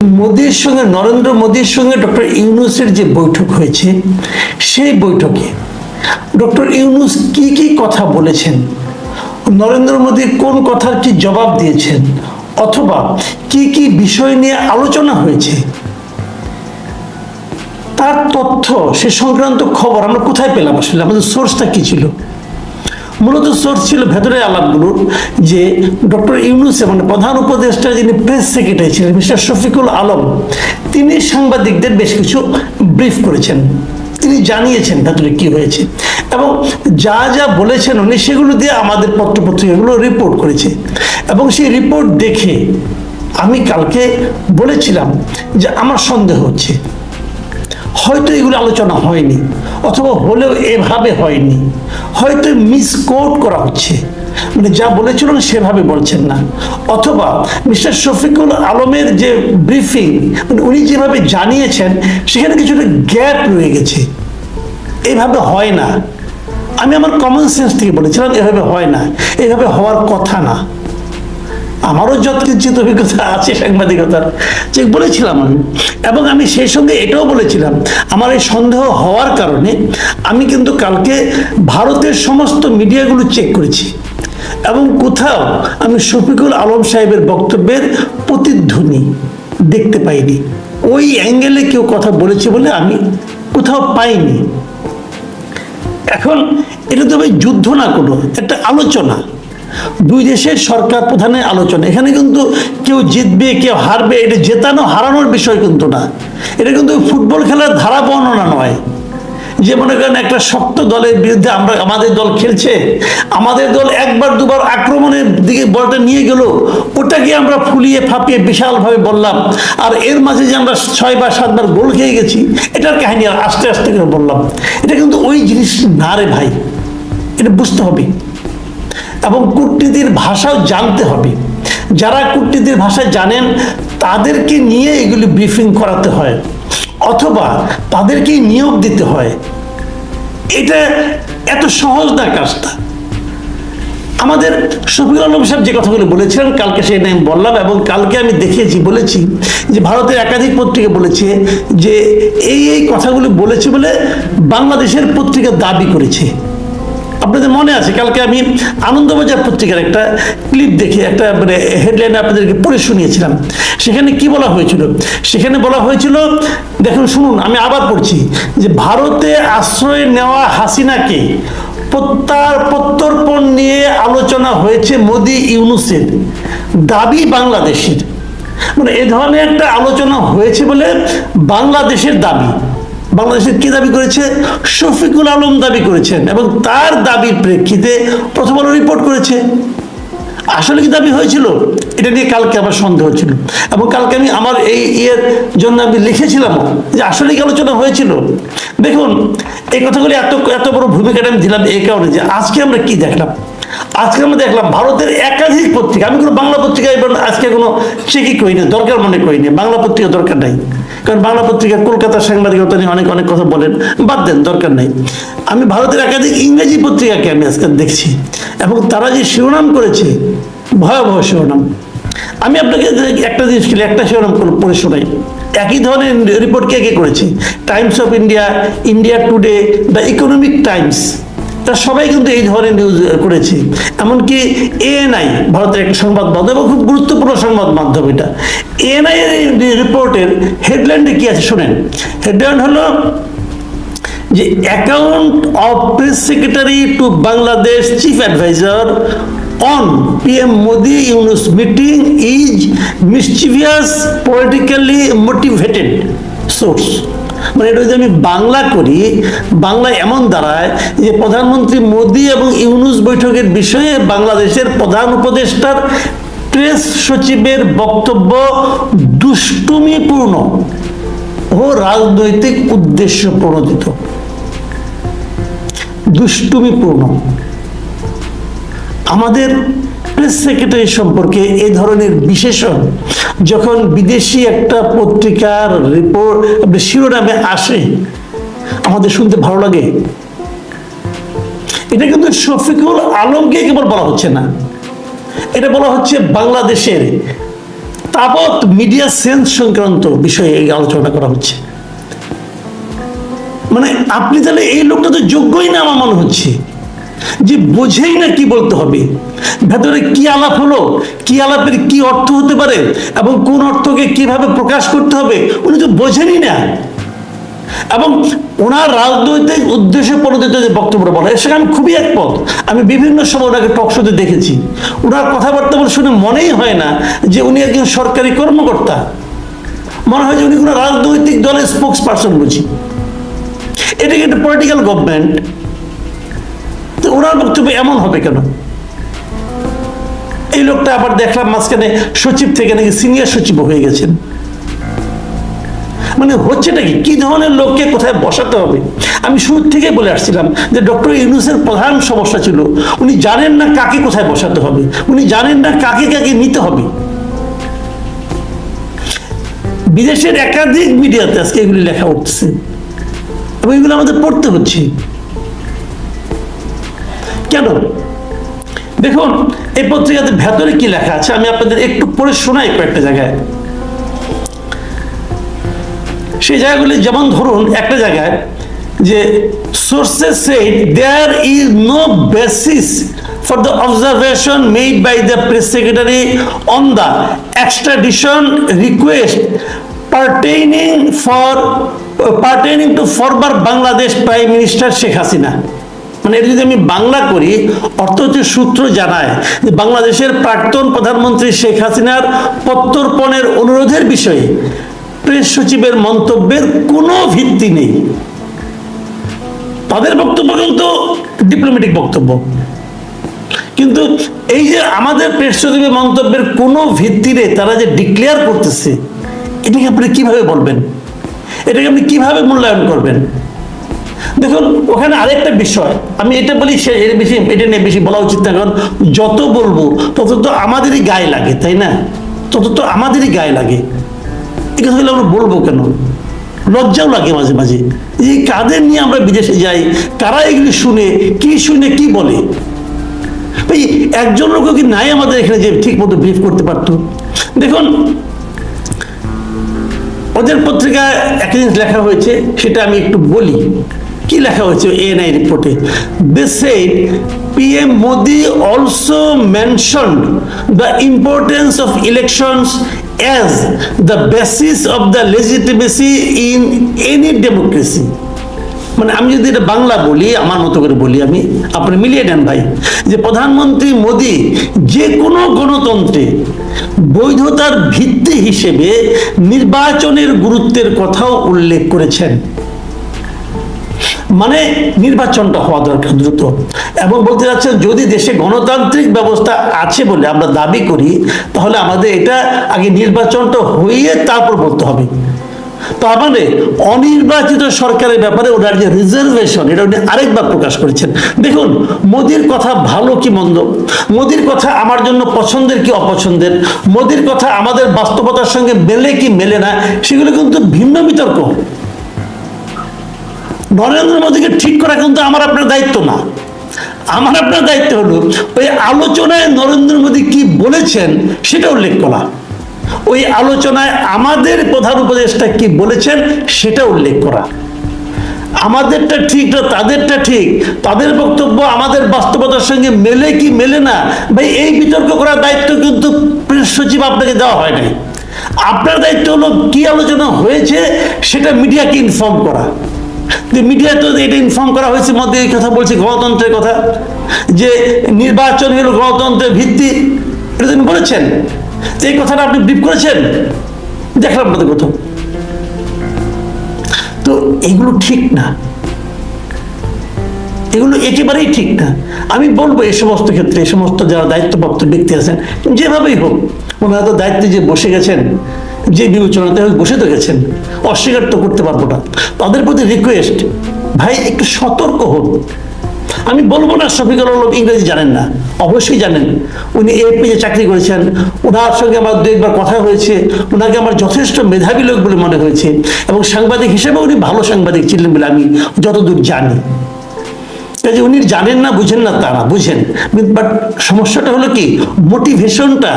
মোদির সঙ্গে, নরেন্দ্র মোদির সঙ্গে ডক্টর ইউনুসের যে বৈঠক হয়েছে, সেই বৈঠকে ডক্টর ইউনুস কি কি কথা বলেছেন? নরেন্দ্র মোদী কোন কথার কি জবাব দিয়েছেন? অথবা কি কি বিষয় নিয়ে আলোচনা হয়েছে? তার তথ্য সে সংক্রান্ত খবর আমরা কোথায় পেলাম? আসলে আমাদের সোর্সটা কি ছিল? মূলত সোর্স ছিল ভেতরের আলাপগুলোর, যে ডক্টর ইউনুসে মানে প্রধান উপদেষ্টা যিনি প্রেস সেক্রেটারি ছিলেন, মিস্টার শফিকুল আলম, তিনি সাংবাদিকদের বেশ কিছু ব্রিফ করেছেন। তিনি জানিয়েছেন ভেতরে কি হয়েছে এবং যা যা বলেছেন উনি সেগুলো দিয়ে আমাদের পত্রপত্রিকাগুলো রিপোর্ট করেছে। এবং সেই রিপোর্ট দেখে আমি কালকে বলেছিলাম যে আমার সন্দেহ হচ্ছে। হয়তো এগুলো আলোচনা হয়নি, অথবা হলেও এভাবে হয়নি। হয়তো মিসকোট করা হচ্ছে। মানে যা বলেছিলেন সেভাবে বলছেন না। অথবা মিস্টার শফিকুল আলমের যে ব্রিফিং মানে উনি যেভাবে জানিয়েছেন, সেখানে কিছুটা গ্যাপ রয়ে গেছে। এইভাবে হয় না। আমি আমার কমন সেন্স থেকে বলেছিলাম, এভাবে হয় না। এভাবে হওয়ার কথা না। আমারও যৎকিঞ্চিত অভিজ্ঞতা আছে সাংবাদিকতার। যে বলেছিলাম আমি। এবং আমি সেই সঙ্গে এটাও বলেছিলাম, আমার এই সন্দেহ হওয়ার কারণে আমি কিন্তু কালকে ভারতের সমস্ত মিডিয়াগুলো চেক করেছি। এবং কোথাও আমি শফিকুল আলম সাহেবের বক্তব্যের প্রতিধ্বনি দেখতে পাইনি। ওই অ্যাঙ্গেলে কেউ কথা বলেছে বলে আমি কোথাও পাইনি। এখন এটা তো ভাই যুদ্ধ না কোনো, একটা আলোচনা। দুই দেশের সরকার প্রধানের আলোচনা। এখানে কিন্তু কেউ জিতবে, কেউ হারবে, এটা জেতানো, হারানোর বিষয় কিন্তু না। এটা কিন্তু ফুটবল খেলার ধারা বর্ণনা নয়। যে মনে করেন একটা শক্ত দলের বিরুদ্ধে আমরা, আমাদের দল খেলছে, আমাদের দল একবার, দুবার আক্রমণের দিকে বলটা নিয়ে গেল, ওটাকে আমরা ফুলিয়ে ফাঁপিয়ে বিশালভাবে বললাম। আর এর মাঝে যে আমরা ছয় বা সাতবার গোল খেয়ে গেছি, এটার কাহিনী আর আস্তে আস্তে করে বললাম। এটা কিন্তু ওই জিনিস না রে ভাই। এটা বুঝতে হবে। এবং কূটনীতির ভাষাও জানতে হবে। যারা কূটনীতির ভাষা জানেন, তাদেরকে নিয়ে এগুলি ব্রিফিং করাতে হয়, অথবা তাদেরকেই নিয়োগ দিতে হয়। এটা এত সহজ না কাজটা। আমাদের শফিকুল আলম সাহেব যে কথাগুলো বলেছিলেন, কালকে সেই আমি বললাম এবং কালকে আমি দেখিয়েছি, বলেছি যে ভারতের একাধিক পত্রিকা বলেছে যে এই এই কথাগুলো বলেছে বলে বাংলাদেশের পত্রিকা দাবি করেছে। আপনাদের মনে আছে, কালকে আমি আনন্দবাজার পত্রিকার একটা ক্লিপ দেখে একটা মানে হেডলাইন আপনাদেরকে পড়ে শুনিয়েছিলাম। সেখানে কি বলা হয়েছিল? সেখানে বলা হয়েছিল, দেখুন, শুনুন, আমি আবার পড়ছি, যে ভারতে আশ্রয় নেওয়া হাসিনাকে প্রত্যার প্রত্যর্পণ নিয়ে আলোচনা হয়েছে মোদি ইউনুসের। দাবি বাংলাদেশের। মানে এ ধরনের একটা আলোচনা হয়েছে বলে বাংলাদেশের দাবি। বাংলাদেশের কি দাবি করেছে? শফিকুল আলম দাবি করেছেন এবং তার দাবির প্রেক্ষিতে প্রথম আলো রিপোর্ট করেছে। আসলে কি দাবি হয়েছিল? এটা নিয়ে কালকে আমার সন্দেহ ছিল। এবং কালকে আমি আমার এই ইয়ের জন্য আমি লিখেছিলাম যে আসলে কি আলোচনা হয়েছিল। দেখুন, এই কথাগুলি এত এত বড় ভূমিকাটা আমি দিলাম এই কারণে যে আজকে আমরা কি দেখলাম? আজকে আমরা দেখলাম ভারতের একাধিক পত্রিকা, আমি কোনো বাংলা পত্রিকা এবার আজকে কোনো চেকই করিনি, দরকার মনে করিনি, বাংলা পত্রিকা দরকার নাই। কারণ বাংলা পত্রিকা কলকাতার সাংবাদিকতা নিয়ে অনেক অনেক কথা বলেন, বাদ দেন, দরকার নেই। আমি ভারতের একাধিক ইংরেজি পত্রিকাকে আমি আজকে দেখছি, এবং তারা যে শিরোনাম করেছে, ভয়াবহ শিরোনাম। আমি আপনাকে একটা জিনিস খেলে একটা শিরোনাম পড়ে শোনাই। একই ধরনের রিপোর্ট কে কে করেছে? Times of India India Today the Economic Times তারা সবাই কিন্তু এই ধরনের নিউজ করেছে। এমনকি এএনআই ভারতের একটা সংবাদ মাধ্যম খুব গুরুত্বপূর্ণ সংবাদ মাধ্যম এটা। এএনআই রিপোর্টের হেডলাইনটা কি আছে শোনেন? হেডলাইন হলো যে account of press secretary to Bangladesh chief adviser on PM Modi Yunus meeting is mischievous politically motivated source মানে এটা যদি আমি বাংলা করি, বাংলা এমন দাঁড়ায় যে প্রধানমন্ত্রী মোদি এবং ইউনুস বৈঠকের বিষয়ে বাংলাদেশের প্রধান উপদেষ্টার প্রেস সচিবের বক্তব্য দুষ্টুমিপূর্ণ ও রাজনৈতিক উদ্দেশ্য প্রণোদিত। দুষ্টুমিপূর্ণ। আমাদের প্রেস সেক্রেটারি সম্পর্কে এই ধরনের বিশেষণ, যখন বিদেশি একটা পত্রিকার রিপোর্ট শিরোনামে আসে, আমাদের শুনতে ভালো লাগে। এটা কিন্তু শফিকুল আলমকে কেবল বলা হচ্ছে না। এটা বলা হচ্ছে বাংলাদেশের তাবৎ মিডিয়া সেন্স সংক্রান্ত বিষয়ে এই আলোচনা করা হচ্ছে। মানে আপনি তাহলে এই লোকটা তো যোগ্যই না আমার মনে হচ্ছে। যে বোঝেই না কি বলতে হবে। ভেতরে কি আলাপ হলো, কি আলাপের কি অর্থ হতে পারে এবং কোন অর্থকে কীভাবে প্রকাশ করতে হবে, উনি তো বোঝেনই না। এবং ওনার রাজনৈতিক উদ্দেশ্যে প্রণোদিত যে বক্তব্য বলা সেখানে আমি খুবই একমত। আমি বিভিন্ন সময় ওনাকে টক শোতে দেখেছি। ওনার কথাবার্তা শুনে মনেই হয় না যে উনি একজন সরকারি কর্মকর্তা। মনে হয় যে উনি কোনো রাজনৈতিক দলের স্পোক্স পার্সন বুঝি এটা কি একটা পলিটিক্যাল গভর্নমেন্ট ওনার বক্তব্য এমন হবে কেন? এই লোকটা আবার দেখলাম মাঝখানে সচিব থেকে নাকি সিনিয়র সচিব হয়ে গেছেন। মানে হচ্ছেটা কি? কি ধরনের লোককে কোথায় বসাতে হবে? আমি শুরু থেকে বলে আসছিলাম যে ডক্টর ইউনুসের প্রধান সমস্যা ছিল, উনি জানেন না কাকে কোথায় বসাতে হবে, উনি জানেন না কাকে কাকে নিতে হবে। বিদেশের একাধিক মিডিয়াতে আজকে এগুলি লেখা উঠছে। এবং এগুলো আমাদের পড়তে হচ্ছে। কেন? দেখুন, এই পত্রিকাতে ভেতরে কি লেখা আছে আমি আপনাদের একটু পড়ে শোনাই কয়েকটা জায়গায়। সেই জায়গাগুলি যেমন ধরুন, একটা জায়গায় যে sources said there is no basis for the observation made by the press secretary on the extradition request pertaining for pertaining to former Bangladesh prime minister Sheikh Hasina মানে এটা যদি আমি বাংলা করি, অর্থ হচ্ছে সূত্র জানায় যে বাংলাদেশের প্রাক্তন প্রধানমন্ত্রী শেখ হাসিনার প্রত্যর্পণের অনুরোধের বিষয়ে প্রেস সচিবের মন্তব্যের কোনো ভিত্তি নেই। তাদের বক্তব্য কিন্তু ডিপ্লোম্যাটিক বক্তব্য। কিন্তু এই যে আমাদের প্রেস সচিবের মন্তব্যের কোনো ভিত্তি নেই, তারা যে ডিক্লেয়ার করতেছে, এটাকে আপনি কীভাবে বলবেন? এটাকে আপনি কীভাবে মূল্যায়ন করবেন? দেখুন, ওখানে আরেকটা বিষয়। আমি এটা বলি, সে এর বেশি এটা নিয়ে বেশি বলা উচিত না, কারণ যত বলব, তত তো আমাদেরই গায়ে লাগে, তাই না? তত তো আমাদেরই গায়ে লাগে। এই কথাগুলো আমরা বলব কেন? লজ্জাও লাগে মাঝে মাঝে। যে কাদের নিয়ে আমরা বিদেশে যাই কারা এগুলি শুনে, কি শুনে, কি বলে? ভাই, একজন লোক কি নাই আমাদের এখানে যে ঠিক মতো ব্রিফ করতে পারতো? দেখুন, ওদের পত্রিকায় একটা জিনিস লেখা হয়েছে, সেটা আমি একটু বলি। কি লেখা হয়েছে এএনআই রিপোর্টে they said PM Modi also mentioned the importance of elections as the basis of the legitimacy in any democracy মানে আমি যদি এটা বাংলা বলি, আমার মতো করে বলি আমি, আপনি মিলিয়ে নেন ভাই, যে প্রধানমন্ত্রী মোদি যে কোনো গণতন্ত্রে বৈধতার ভিত্তি হিসেবে নির্বাচনের গুরুত্বের কথাও উল্লেখ করেছেন। মানে নির্বাচনটা হওয়া দরকার দ্রুত। এবং বলতে যাচ্ছে যদি দেশে গণতান্ত্রিক ব্যবস্থা আছে বলে আমরা দাবি করি, তাহলে আমাদের এটা আগে নির্বাচনটা হইয়ে তারপর বলতে হবে। তার মানে অনির্বাচিত সরকারের ব্যাপারে ওনার যে রিজার্ভেশন এটা উনি আরেকবার প্রকাশ করেছেন। দেখুন, মোদির কথা ভালো কি মন্দ? মোদির কথা আমার জন্য পছন্দের কি অপছন্দের? মোদির কথা আমাদের বাস্তবতার সঙ্গে মেলে কি মেলে না? সেগুলো কিন্তু ভিন্ন বিতর্ক। নরেন্দ্র মোদীকে ঠিক করা কিন্তু আমার আপনার দায়িত্ব না। আমার আপনার দায়িত্ব হলো, ওই আলোচনায় নরেন্দ্র মোদী কি বলেছেন সেটা উল্লেখ করা। ওই আলোচনায় আমাদের প্রধান উপদেষ্টা কি বলেছেন সেটা উল্লেখ করা। আমাদেরটা ঠিক না, তাদেরটা ঠিক। তাদের বক্তব্য আমাদের বাস্তবতার সঙ্গে মেলে কি মেলে না, ভাই, এই বিতর্ক করার দায়িত্ব কিন্তু প্রেস সচিব আপনাকে দেওয়া হয় নাই। আপনার দায়িত্ব হলো কি আলোচনা হয়েছে সেটা মিডিয়াকে ইনফর্ম করা। মিডিয়া তো এটা ইনফর্ম করা হয়েছে, মধ্যে এই কথা বলছে গণতন্ত্রের কথা, যে নির্বাচন হলো গণতন্ত্রের ভিত্তি, এটা তিনি বলেছেন। এই কথাটা আপনি ব্রিফ করেছেন? দেখলাম না তো কোথাও তো এগুলো ঠিক না। এগুলো একেবারেই ঠিক না। আমি বলব এই সমস্ত ক্ষেত্রে, এই সমস্ত যারা দায়িত্বপ্রাপ্ত ব্যক্তি আছেন, যেভাবেই হোক, ওনারা তো দায়িত্বে যে বসে গেছেন যে বিবেচনাতে বসে তো গেছেন, অস্বীকার তো করতে পারব না তাদের প্রতি রিকোয়েস্ট ভাই, একটু সতর্ক হন। আমি বলব না শফিকুল আলম ইংরেজি জানেন না, অবশ্যই জানেন। উনি এপিতে চাকরি করেছেন ওনার সঙ্গে আমার দু একবার কথা হয়েছে ওনাকে আমার যথেষ্ট মেধাবী লোক বলে মনে হয়েছে এবং সাংবাদিক হিসেবে উনি ভালো সাংবাদিক ছিলেন বলে আমি যতদূর জানি। কাজে উনি জানেন না, বুঝেন না তারা, বুঝেন। বাট সমস্যাটা হলো কি মোটিভেশনটা